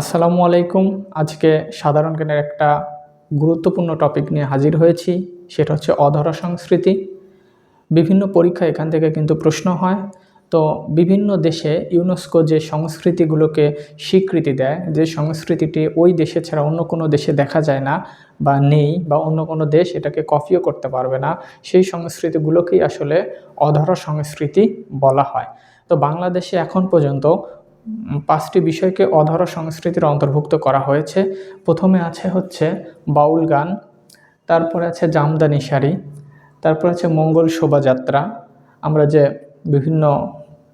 আসসালামু আলাইকুম। আজকে সাধারণ জ্ঞানের একটা গুরুত্বপূর্ণ টপিক নিয়ে হাজির হয়েছি, সেটা হচ্ছে অধরা সংস্কৃতি। বিভিন্ন পরীক্ষা এখান থেকে কিন্তু প্রশ্ন হয়। তো বিভিন্ন দেশে ইউনেস্কো যে সংস্কৃতিগুলোকে স্বীকৃতি দেয়, যে সংস্কৃতিটি ওই দেশে ছাড়া অন্য কোনো দেশে দেখা যায় না বা নেই বা অন্য কোনো দেশ এটাকে কপিও করতে পারবে না, সেই সংস্কৃতিগুলোকেই আসলে অধরা সংস্কৃতি বলা হয়। তো বাংলাদেশে এখন পর্যন্ত পাঁচটি বিষয়কে অধরা সংস্কৃতির অন্তর্ভুক্ত করা হয়েছে। প্রথমে আছে হচ্ছে বাউল গান, তারপরে আছে জামদানি শাড়ি, তারপর আছে মঙ্গল শোভাযাত্রা। আমরা যে বিভিন্ন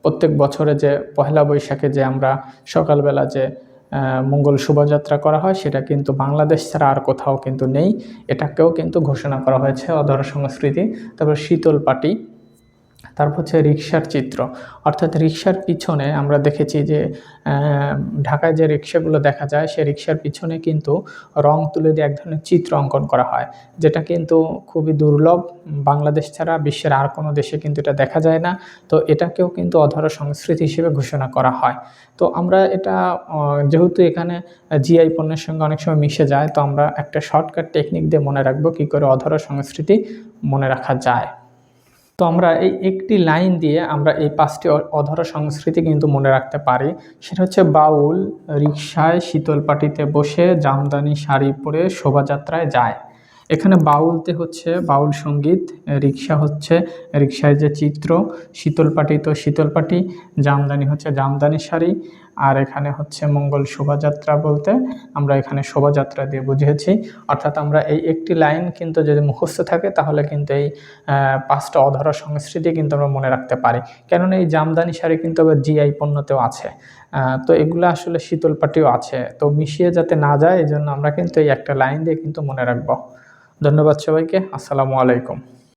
প্রত্যেক বছরে যে পহেলা বৈশাখে যে আমরা সকালবেলা যে মঙ্গল শোভাযাত্রা করা হয়, সেটা কিন্তু বাংলাদেশ ছাড়া আর কোথাও কিন্তু নেই। এটাকেও কিন্তু ঘোষণা করা হয়েছে অধরা সংস্কৃতি। তারপর শীতল পাটি তারপর হচ্ছে রিক্সার চিত্র। অর্থাৎ রিক্সার পিছনে আমরা দেখেছি যে ঢাকায় যে রিক্সাগুলো দেখা যায়, সেই রিক্সার পিছনে কিন্তু রং তুলে দিয়ে এক ধরনের চিত্র অঙ্কন করা হয়। যেটা কিন্তু খুবই দুর্লভ। বাংলাদেশ ছাড়া বিশ্বের আর কোনো দেশে কিন্তু এটা দেখা যায় না। তো এটাকেও কিন্তু অধরা সংস্কৃতি হিসেবে ঘোষণা করা হয়। তো আমরা এটা যেহেতু এখানে জিআই পণ্যের সঙ্গে অনেক সময় মিশে যায়, তো আমরা একটা শর্টকাট টেকনিক দিয়ে মনে রাখব কী করে অধরা সংস্কৃতি মনে রাখা যায়। তো আমরা এই একটি লাইন দিয়ে আমরা এই পাঁচটি অধরা সংস্কৃতি কিন্তু মনে রাখতে পারি। সেটা হচ্ছে বাউল রিক্সায় শীতল পাটিতে বসে, জামদানি শাড়ি পরে শোভাযাত্রায় যায়। এখানে বাউলতে হচ্ছে বাউল সংগীত রিক্সা হচ্ছে রিক্সায় যে চিত্র, শীতল পাটি তো শীতল পাটি, জামদানি হচ্ছে জামদানি শাড়ি আর এখানে হচ্ছে মঙ্গল শোভাযাত্রা বলতে আমরা এখানে শোভাযাত্রা দিয়ে বুঝিয়েছি অর্থাৎ আমরা এই একটি লাইন কিন্তু যদি মুখস্থ থাকে তাহলে কিন্তু এই পাঁচটা অধরা সংস্কৃতি কিন্তু আমরা মনে রাখতে পারি। কেননা এই জামদানি শাড়ি কিন্তু আবার জিআই পণ্যতেও আছে। তো এগুলো আসলে শীতল পাটিও আছে। তো মিশিয়ে যাতে না যায়, এই জন্য আমরা কিন্তু এই একটা লাইন দিয়ে কিন্তু মনে রাখব। ধন্যবাদ সবাইকে। আসসালামু আলাইকুম।